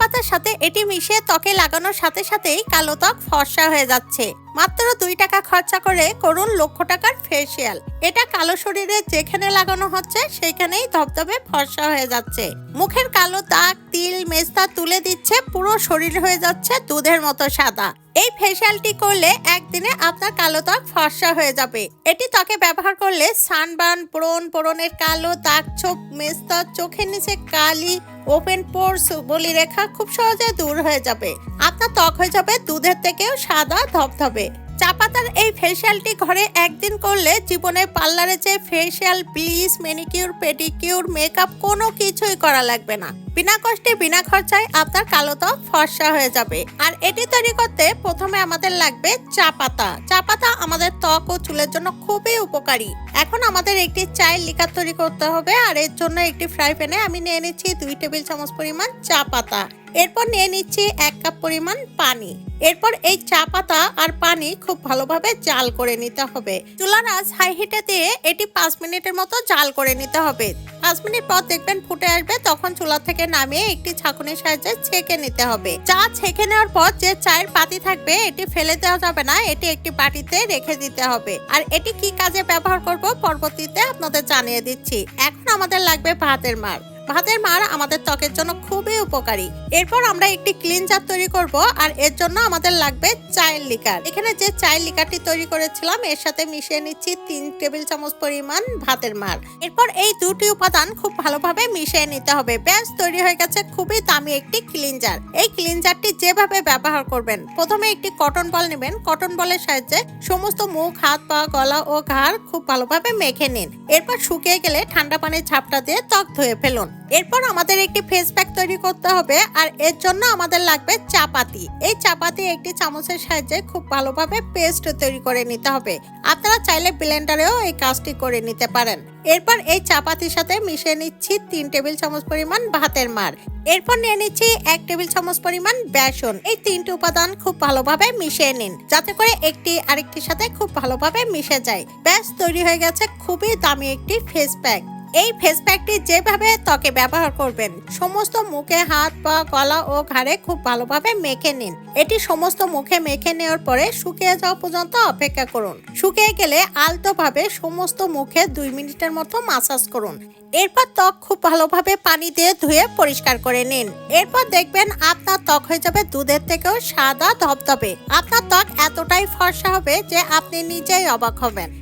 পাতার সাথে এটি মিশে ত্বকে লাগানোর সাথে সাথেই কালো ত্বক ফর্সা হয়ে যাচ্ছে। মাত্র দুই টাকা খরচা করে করুন লক্ষ টাকার ফেসিয়াল এটা কালো শরীরে যেখানে লাগানো হচ্ছে, সেখানেই ধবধবে ফর্সা হয়ে যাচ্ছে। মুখের কালো দাগ, তিল, মেস্তা তুলে দিচ্ছে, পুরো শরীর হয়ে যাচ্ছে দুধের মতো সাদা। এই ফেসিয়ালটি করলে একদিনে আপনার কালো ত্বক ফর্সা হয়ে যাবে। এটি ত্বকে ব্যবহার করলে সানবার্ন ব্রণ, ব্রণের কালো দাগ ছোপ মেস্তা চোখের নিচে কালি, ওপেন পোর্স, বলি রেখা খুব সহজে দূর হয়ে যাবে। আপনার ত্বক হয়ে যাবে দুধের থেকেও সাদা, ধবধবে। চা পাতার এই ফেসিয়ালটি ঘরে একদিন করলে জীবনে পার্লারে যে facial bleach manicure pedicure makeup কোনো কিছুই করা লাগবে না। বিনা কষ্টে, বিনা খরচায় আপনার কালো ত্বক ফর্সা হয়ে যাবে। আর এটি তৈরি করতে প্রথমে আমাদের লাগবে চা পাতা। চা পাতা আমাদের ত্বক ও চুলের জন্য খুবই উপকারী। এখন আমাদের একটি চায়ের লিকার তৈরি করতে হবে। আর এর জন্য একটি ফ্রাই প্যানে আমি নিয়ে নিচ্ছি দুই টেবিল চামচ পরিমাণ চা পাতা। এরপর নিয়ে নিচ্ছি এক কাপ পরিমাণ পানি। এরপর এই চা পাতা আর পানি খুব ভালোভাবে জাল করে নিতে হবে। চুলার আঁচ হাই হিটে দিয়ে এটি পাঁচ মিনিটের মতো জাল করে নিতে হবে। পাঁচ মিনিট পর দেখবেন ফুটে আসবে, তখন চুলা থেকে নামিয়ে একটি ছাঁকুনির সাহায্যে ছেঁকে নিতে হবে। চা ছেঁকে নেওয়ার পর যে চায়ের পাতি থাকবে, এটি ফেলে দেওয়া যাবে না, এটি একটি পাটিতে রেখে দিতে হবে। আর এটি কি কাজে ব্যবহার করব পরবর্তীতে আপনাদের জানিয়ে দিচ্ছি। এখন আমাদের লাগবে ভাতের মার। ভাতের মার আমাদের ত্বকের জন্য খুবই উপকারী। এরপর আমরা একটি ক্লিনজার তৈরি করব আর এর জন্য আমাদের লাগবে চায়ের লিকার এখানে যে চায়ের লিকারটি তৈরি করেছিলাম, এর সাথে মিশিয়ে নিচ্ছি তিন টেবিল চামচ পরিমাণ ভাতের মার। এরপর এই দুটি উপাদান খুব ভালোভাবে মিশিয়ে নিতে হবে। ব্যাস, তৈরি হয়ে গেছে খুবই দামি একটি ক্লিনজার এই ক্লিনজারটি যেভাবে ব্যবহার করবেন, প্রথমে একটি কটন বল নেবেন। কটন বলের সাহায্যে সমস্ত মুখ, হাত, পা, গলা ও ঘাড় খুব ভালোভাবে মেখে নিন। এরপর শুকিয়ে গেলে ঠান্ডা পানির ঝাপটা দিয়ে ত্বক ধুয়ে ফেলুন। এরপর আমাদের একটি ফেস প্যাক তৈরি করতে হবে, আর এর জন্য আমাদের লাগবে চাপাতি। এই চাপাতি একটি চামচের সাহায্যে খুব ভালোভাবে পেস্ট তৈরি করে নিতে হবে। আপনারা চাইলে ব্লেন্ডারেও এই কাজটি করে নিতে পারেন। এরপর এই চাপাতির সাথে মিশিয়ে নিচ্ছি তিন টেবিল চামচ পরিমাণ ভাতের মার এরপর নিয়ে নিচ্ছি এক টেবিল চামচ পরিমাণ বেসন। এই তিনটি উপাদান খুব ভালোভাবে মিশিয়ে নিন, যাতে করে একটি আরেকটির সাথে খুব ভালোভাবে মিশে যায়। ব্যাস, তৈরি হয়ে গেছে খুবই দামি একটি ফেস প্যাক এই ফেস প্যাকটি যেভাবে ত্বকে ব্যবহার করবেন, সমস্ত মুখে হাত, পা, গলা ও ঘাড়ে খুব ভালোভাবে মেখে নিন। এটি সমস্ত মুখে মেখে নেওয়ার পরে শুকিয়ে যাওয়া পর্যন্ত অপেক্ষা করুন। শুকিয়ে গেলে আলতোভাবে সমস্ত মুখে দুই মিনিটের মতো মাসাজ করুন। এরপর ত্বক খুব ভালোভাবে পানি দিয়ে ধুয়ে পরিষ্কার করে নিন। এরপর দেখবেন আপনার ত্বক হয়ে যাবে দুধের থেকেও সাদা ধবধবে। আপনার ত্বক এতটাই ফর্সা হবে যে আপনি নিজেই অবাক হবেন।